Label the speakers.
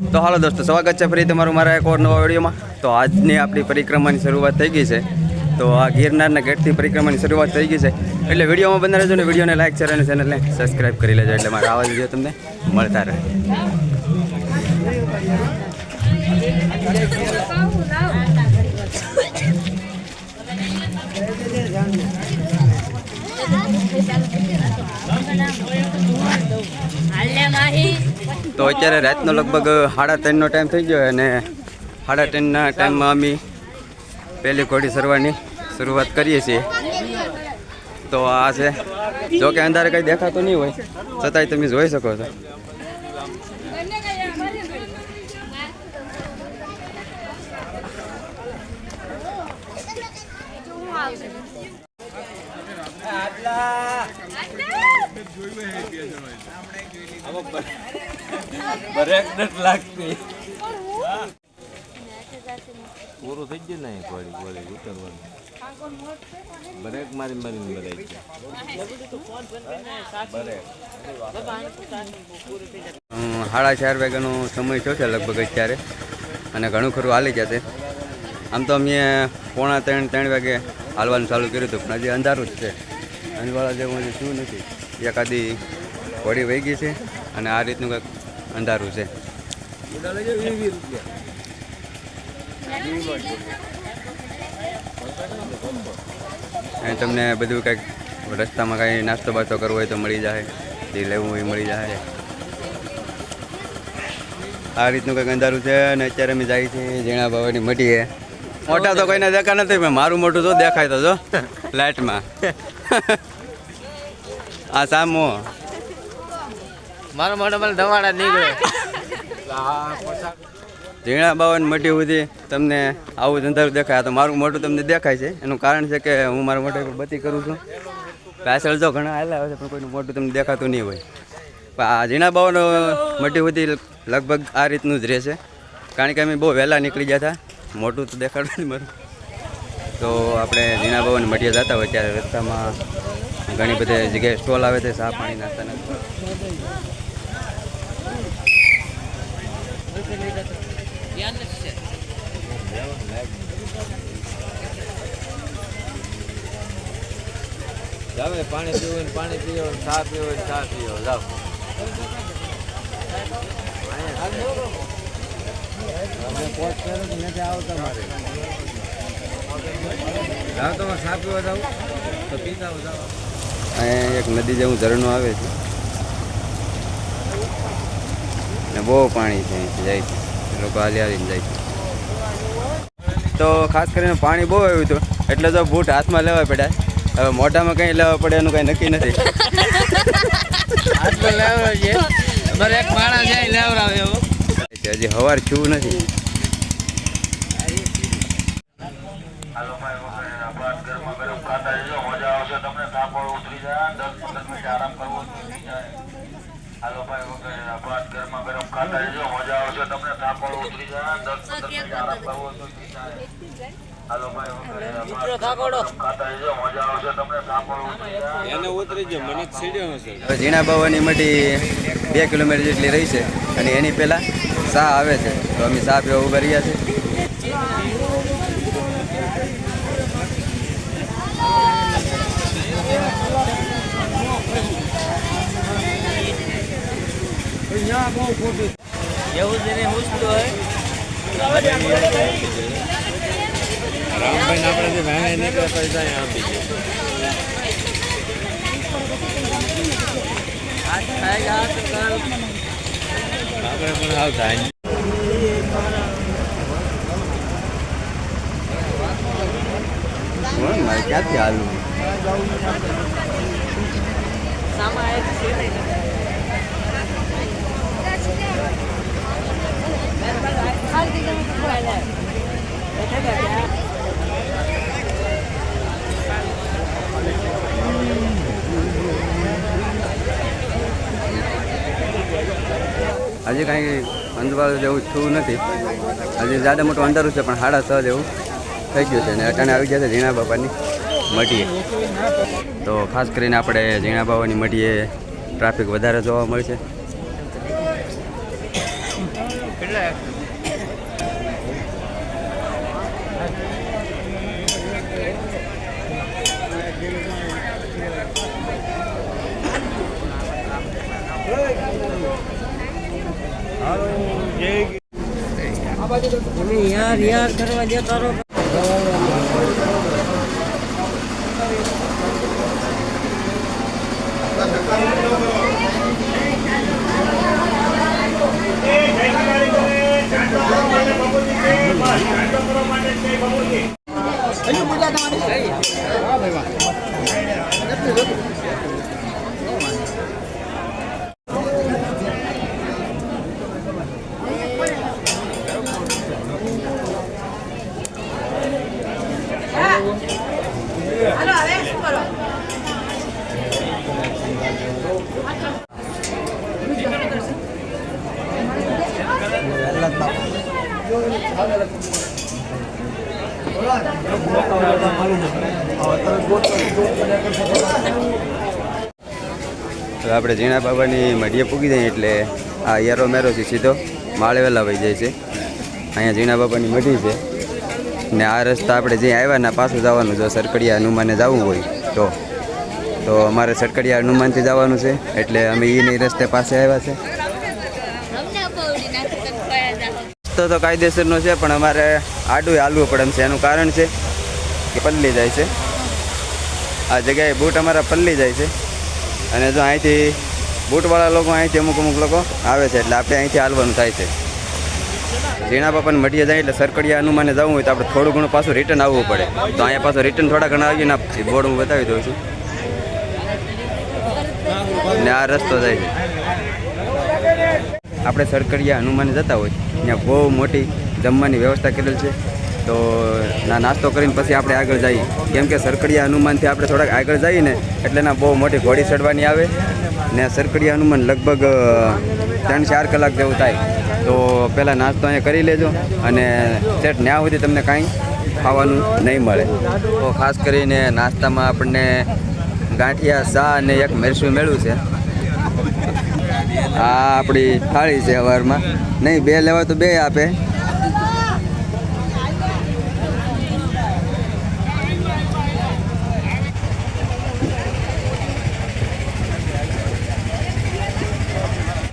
Speaker 1: તો હાલો દોસ્તો, સ્વાગત છે ફરી તમારું મારા એક નવા વિડીયોમાં. તો આજની આપણી પરિક્રમાની શરૂઆત થઈ ગઈ છે. તો આ ગિરનારના ગેટથી પરિક્રમાની શરૂઆત થઈ ગઈ છે. એટલે વિડીયોમાં બંધ રહેજો ને વિડીયોને લાઈક શેર અને ચેનલને સબસ્ક્રાઈબ કરી લેજો એટલે મારા આવા વીડિયો તમને મળતા રહે.
Speaker 2: Thank
Speaker 1: તો અત્યારે રાતનો લગભગ સાડા ત્રણનો ટાઈમ થઈ ગયો અને સાડા ત્રણના ટાઈમમાં અમે પહેલી ઘોડી સરવાની શરૂઆત કરીએ છીએ. તો આ છે. જો કે અંધારે કંઈ દેખાતું નહીં હોય, છતાંય તમે જોઈ શકો છો.
Speaker 3: પૂરું થઈ ગયું ને થોડી થોડી ઉતરવાનું. બ્રેક મારી મારીને છે.
Speaker 1: સાડા ચાર વાગ્યાનો સમય થયો છે લગભગ અત્યારે. અને ઘણું ખરું હાલી જશે. આમ તો અમે પોણા ત્રણ ત્રણ વાગે હાલવાનું ચાલુ કર્યું હતું પણ હજી અંધારું જ છે. અંધવાળા જેવું હજી શું નથી. એકાદી ઘોડી વહી ગઈ છે. અને આ રીતનું કંઈક અંધારું છે. અને તમને બધું કંઈક રસ્તામાં કાંઈ નાસ્તો બાસ્તો કરવો હોય તો મળી જાય. જે લેવું હોય મળી જાય. આ રીતનું કંઈક અંધારું છે અને અત્યારે અમે જાય છે ઝીણા બાવાની મટીએ મોટા તો કોઈને દેખા નથી, પણ મારું મોટું તો દેખાય તો જો લાઇટમાં આ સામો.
Speaker 3: મારો મોટો મને ધવાડા નીકળે.
Speaker 1: ઝીણા બાવન મટી સુધી તમને આવું અંધારું દેખાય. તો મારું મોટું તમને દેખાય છે. એનું કારણ છે કે હું મારા મોટા પર બતી કરું છું. પાછળ જો ઘણા હાલા આવે છે, પણ કોઈનું મોટું તમને દેખાતું નહીં હોય. પણ આ ઝીણા બાવન મટી સુધી લગભગ આ રીતનું જ રહેશે. કારણ કે અમે બહુ વહેલા નીકળી ગયા હતા. મોટું તો દેખાડતું નહીં મારું. તો આપણે ઝીણા બાવન મટીએ જતા હોય ત્યારે રસ્તામાં ઘણી બધી જગ્યાએ સ્ટોલ આવે છે, ચા પાણી, નાસ્તાના.
Speaker 3: જાવ પાણી પીવું પાણી પીવો ને ચા પીવો ને ચા પીવો જાવ જાવ તમે ચા પીવા જાવ તો પીતા
Speaker 1: અહીંયા એક નદી જેવું ઝરણું આવે છે. ને બહુ પાણી છે અહીંથી જાય છે. લોકો હાલી હાલીને જાય છે. તો ખાસ કરીને પાણી બહુ આવ્યું હતું. એટલે તો બૂટ હાથમાં લેવા પડ્યા. હવે મોઢામાં કંઈ લેવા પડે એનું કંઈ નક્કી નથી.
Speaker 3: આટલો લેવો છે. એક માણસ લેવડાવે એવો.
Speaker 1: હજી હવાર છું નથી.
Speaker 4: હાલો ભાઈ વગેરે બાદ ગરમા ગરમ ખાતા રહેજો મજા આવશે તમને. થાપડ ઉતરી જાય. દસ પંદર મિનિટ આરામ કરવો ઉતરી જાય. ભાઈ વગેરે બાદ ગરમા ગરમ ખાતા રહેજો મજા આવશે તમને થાપડ ઉતરી જાય દસ પંદર મિનિટ આરામ કરવો તો
Speaker 1: ઝીણા બાવાની મટી બે કિલોમીટર જેટલી રહી છે અને એની પહેલાં સા આવે છે. તો અમે સા પીવા ઊભા રહ્યા છે
Speaker 3: એવું જ એને પૂછતો હોય રામભાઈ આપણે ભાઈ નીકળે પૈસા આપી આપણે પણ
Speaker 1: કોણ મારે ક્યાંથી હાલવું હજી કાંઈ અંધવાળ જેવું થયું નથી. હજી જ્યાદા મોટું અંધારું છે, પણ સાડા છ જેવું થઈ ગયું છે. અને અટાણે આવી ગયા છે ઝીણા બાપાની મઢીએ. તો ખાસ કરીને આપણે ઝીણા બાવાની મઢીએ ટ્રાફિક વધારે જોવા મળશે
Speaker 2: યાર યાર કરવા જતા રહો
Speaker 1: હવે આપણે ઝીણા બાબાની મઢીએ પૂગી જઈએ એટલે આ યારો મેરો છે સીધો. માળવેલા વહી જાય છે. અહીંયા ઝીણા બાબાની મઢી છે. ને આ રસ્તા આપણે જે આવ્યા ને પાછું જવાનું જો સરકડિયા હનુમાને જવું હોય તો. તો અમારે સરકડિયા હનુમાનથી જવાનું છે, એટલે અમે એની રસ્તે પાસે આવ્યા છે. રસ્તો તો કાયદેસરનો છે, પણ અમારે આડું હાલવું પડે છે, એનું કારણ છે કે પલ્લી જાય છે. આ જગ્યાએ બૂટ અમારા પલ્લી જાય છે. અને જો અહીંથી બૂટવાળા લોકો અહીંથી અમુક અમુક લોકો આવે છે, એટલે આપણે અહીંથી હાલવાનું થાય છે. ઝીણા બાપાને મઢીએ જાય એટલે સરકડિયા અનુમાને જવું હોય તો આપણે થોડું ઘણું પાછું રિટર્ન આવવું પડે. તો અહીંયા પાછું રિટર્ન થોડા ઘણા આવીને એ બોર્ડ હું બતાવી દઉં છું. ને આ રસ્તો જાય છે. આપણે સરકડિયા હનુમાને જતા હોય. ત્યાં બહુ મોટી જમવાની વ્યવસ્થા કરેલ છે. તો ના નાસ્તો કરીને પછી આપણે આગળ જઈએ. કેમ કે સરકડિયા હનુમાનથી આપણે થોડાક આગળ જઈએ ને એટલે ના બહુ મોટી ઘોડી ચડવાની આવે. ને સરકડિયા હનુમાન લગભગ ત્રણ ચાર કલાક જેવું થાય. તો પહેલાં નાસ્તો અહીંયા કરી લેજો અને સેટ ત્યાં સુધી તમને કાંઈ ખાવાનું નહીં મળે. તો ખાસ કરીને નાસ્તામાં આપણને ગાંઠિયા ચા અને એક મરસું મેળવ્યું છે. આ આપણી થાળી છે અવારમાં નહીં, બે લેવા તો બે આપે.